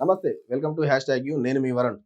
నమస్తే welcome to hashtag you నేను మీ వరుణ్.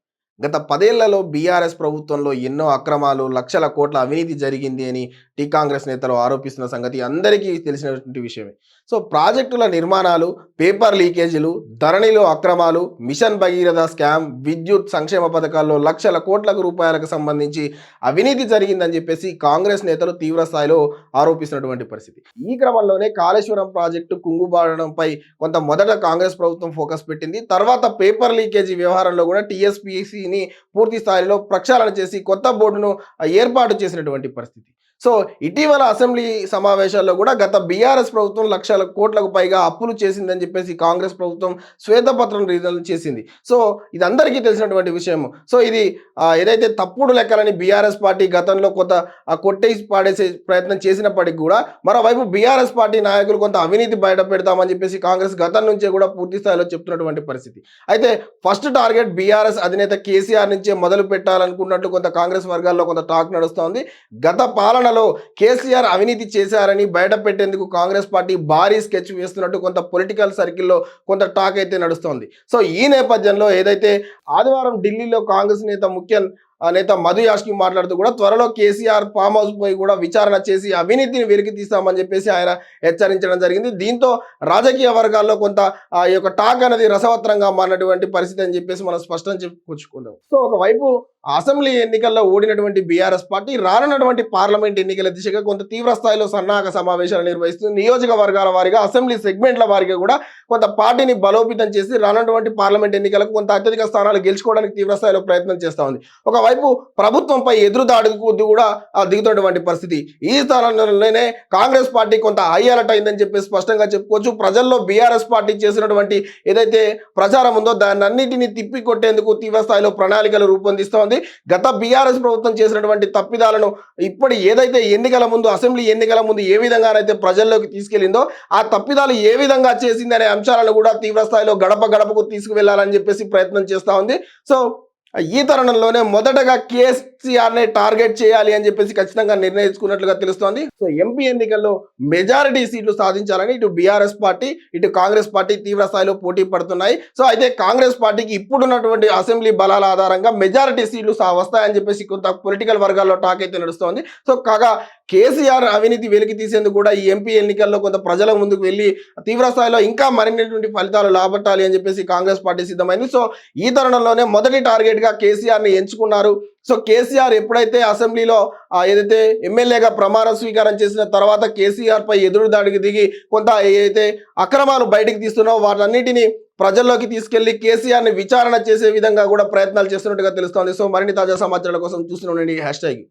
గత పదేళ్ళలో బీఆర్ఎస్ ప్రభుత్వంలో ఎన్నో అక్రమాలు లక్షల కోట్ల అవినీతి జరిగింది అని టీ కాంగ్రెస్ నేతలు ఆరోపిస్తున్న సంగతి అందరికీ తెలిసినటువంటి విషయమే. సో ప్రాజెక్టుల నిర్మాణాలు పేపర్ లీకేజీలు ధరణిలో అక్రమాలు మిషన్ భగీరథ స్కామ్ విద్యుత్ సంక్షేమ పథకాల్లో లక్షల కోట్ల రూపాయలకు సంబంధించి అవినీతి జరిగిందని చెప్పేసి కాంగ్రెస్ నేతలు తీవ్ర స్థాయిలో ఆరోపిస్తున్నటువంటి పరిస్థితి. ఈ క్రమంలోనే కాళేశ్వరం ప్రాజెక్టు కుంగుబాడడంపై కొంత మొదట కాంగ్రెస్ ప్రభుత్వం ఫోకస్ పెట్టింది. తర్వాత పేపర్ లీకేజీ వ్యవహారంలో కూడా టీఎస్పీసీని పూర్తి స్థాయిలో ప్రక్షాళన చేసి కొత్త బోర్డును ఏర్పాటు చేసినటువంటి పరిస్థితి. సో ఇటీవల అసెంబ్లీ సమావేశాల్లో కూడా గత బీఆర్ఎస్ ప్రభుత్వం లక్షల కోట్లకు పైగా అప్పులు చేసిందని చెప్పేసి కాంగ్రెస్ ప్రభుత్వం శ్వేతపత్రం రిలీజ్ చేసింది. సో ఇది అందరికీ తెలిసినటువంటి విషయం సో ఇది ఏదైతే తప్పుడు లెక్కలని బీఆర్ఎస్ పార్టీ గతంలో కొంత కొట్టేసి పాడేసే ప్రయత్నం చేసినప్పటికీ కూడా మరోవైపు బీఆర్ఎస్ పార్టీ నాయకులు కొంత అవినీతి బయట పెడతామని చెప్పేసి కాంగ్రెస్ గతం నుంచే కూడా పూర్తి స్థాయిలో చెప్తున్నటువంటి పరిస్థితి. అయితే ఫస్ట్ టార్గెట్ బీఆర్ఎస్ అధినేత కేసీఆర్ నుంచే మొదలు పెట్టాలనుకున్నట్లు కొంత కాంగ్రెస్ వర్గాల్లో కొంత టాక్ నడుస్తోంది. గత పాలన తెలంగాణలో కేసీఆర్ అవినీతి చేశారని బయట పెట్టేందుకు కాంగ్రెస్ పార్టీ భారీ స్కెచ్ వేస్తున్నట్టు కొంత పొలిటికల్ సర్కిల్లో కొంత టాక్ అయితే నడుస్తోంది. సో ఈ నేపథ్యంలో ఏదైతే ఆదివారం ఢిల్లీలో కాంగ్రెస్ నేత ముఖ్య నేత మధు యాష్కి మాట్లాడుతూ కూడా త్వరలో కేసీఆర్ ఫామ్ హౌస్ పోయి కూడా విచారణ చేసి అవినీతిని వెలికి తీస్తామని చెప్పేసి ఆయన హెచ్చరించడం జరిగింది. దీంతో రాజకీయ వర్గాల్లో కొంత ఆ యొక్క టాక్ అనేది రసవత్రంగా మారినటువంటి పరిస్థితి అని చెప్పేసి మనం స్పష్టం చెప్పుకొచ్చుకుందాం. సో ఒకవైపు అసెంబ్లీ ఎన్నికల్లో ఓడినటువంటి బీఆర్ఎస్ పార్టీ రానున్నటువంటి పార్లమెంట్ ఎన్నికల దిశగా కొంత తీవ్ర స్థాయిలో సన్నాహక సమావేశాలు నిర్వహిస్తుంది. నియోజకవర్గాల వారిగా అసెంబ్లీ సెగ్మెంట్ల వారిగా కూడా కొంత పార్టీని బలోపేతం చేసి రానున్నటువంటి పార్లమెంట్ ఎన్నికలకు కొంత అత్యధిక స్థానాలు గెలుచుకోవడానికి తీవ్ర స్థాయిలో ప్రయత్నం చేస్తూ ఉంది. ఒకవైపు ప్రభుత్వంపై ఎదురు దాడుకు కూడా దిగుతున్నటువంటి పరిస్థితి. ఈ స్థానంలోనే కాంగ్రెస్ పార్టీ కొంత హై అలర్ట్ అయిందని చెప్పి స్పష్టంగా చెప్పుకోవచ్చు. ప్రజల్లో బీఆర్ఎస్ పార్టీ చేసినటువంటి ఏదైతే ప్రచారం ఉందో దాన్ని అన్నిటిని తిప్పికొట్టేందుకు తీవ్ర స్థాయిలో ప్రణాళికలు రూపొందిస్తోంది గత బీఆర్ఎస్ ప్రభుత్వం చేసినటువంటి తప్పిదాలను ఇప్పటి ఏదైతే ఎన్నికల ముందు అసెంబ్లీ ఎన్నికల ముందు ఏ విధంగానైతే ప్రజల్లోకి తీసుకెళ్ళిందో ఆ తప్పిదాలు ఏ విధంగా చేసిందనే అంశాలను కూడా తీవ్ర స్థాయిలో గడప గడపకు తీసుకువెళ్ళాలని చెప్పేసి ప్రయత్నం చేస్తా ఉంది. సో ఈ తరుణంలోనే మొదటగా కేసీఆర్ నే టార్గెట్ చేయాలి అని చెప్పేసి ఖచ్చితంగా నిర్ణయించుకున్నట్లుగా తెలుస్తోంది. సో ఎంపీ ఎన్నికల్లో మెజారిటీ సీట్లు సాధించాలని ఇటు బీఆర్ఎస్ పార్టీ ఇటు కాంగ్రెస్ పార్టీ తీవ్ర స్థాయిలో పోటీ పడుతున్నాయి. సో అయితే కాంగ్రెస్ పార్టీకి ఇప్పుడున్నటువంటి అసెంబ్లీ బలాల ఆధారంగా మెజారిటీ సీట్లు వస్తాయని చెప్పేసి కొంత పొలిటికల్ వర్గాల్లో టాక్ అయితే నడుస్తోంది. సో కాగా కేసీఆర్ అవినీతి వెలికి తీసేందుకు కూడా ఈ ఎంపీ ఎన్నికల్లో కొంత ప్రజల ముందుకు వెళ్ళి తీవ్ర స్థాయిలో ఇంకా మరిన్నటువంటి ఫలితాలు లాభట్టాలి అని చెప్పేసి కాంగ్రెస్ పార్టీ సిద్ధమైంది. సో ఈ తరుణంలోనే మొదటి టార్గెట్గా కేసీఆర్ని ఎంచుకున్నారు. సో కేసీఆర్ ఎప్పుడైతే అసెంబ్లీలో ఏదైతే ఎమ్మెల్యేగా ప్రమాణ స్వీకారం చేసిన తర్వాత కేసీఆర్ పై ఎదురు దాడికి దిగి కొంత ఏదైతే అక్రమాలు బయటికి తీస్తున్నావో వాటన్నిటిని ప్రజల్లోకి తీసుకెళ్ళి కేసీఆర్ని విచారణ చేసే విధంగా కూడా ప్రయత్నాలు చేస్తున్నట్టుగా తెలుస్తోంది. సో మరిన్ని తాజా సమాచారాల కోసం చూస్తూనే హ్యాష్ ట్యాగ్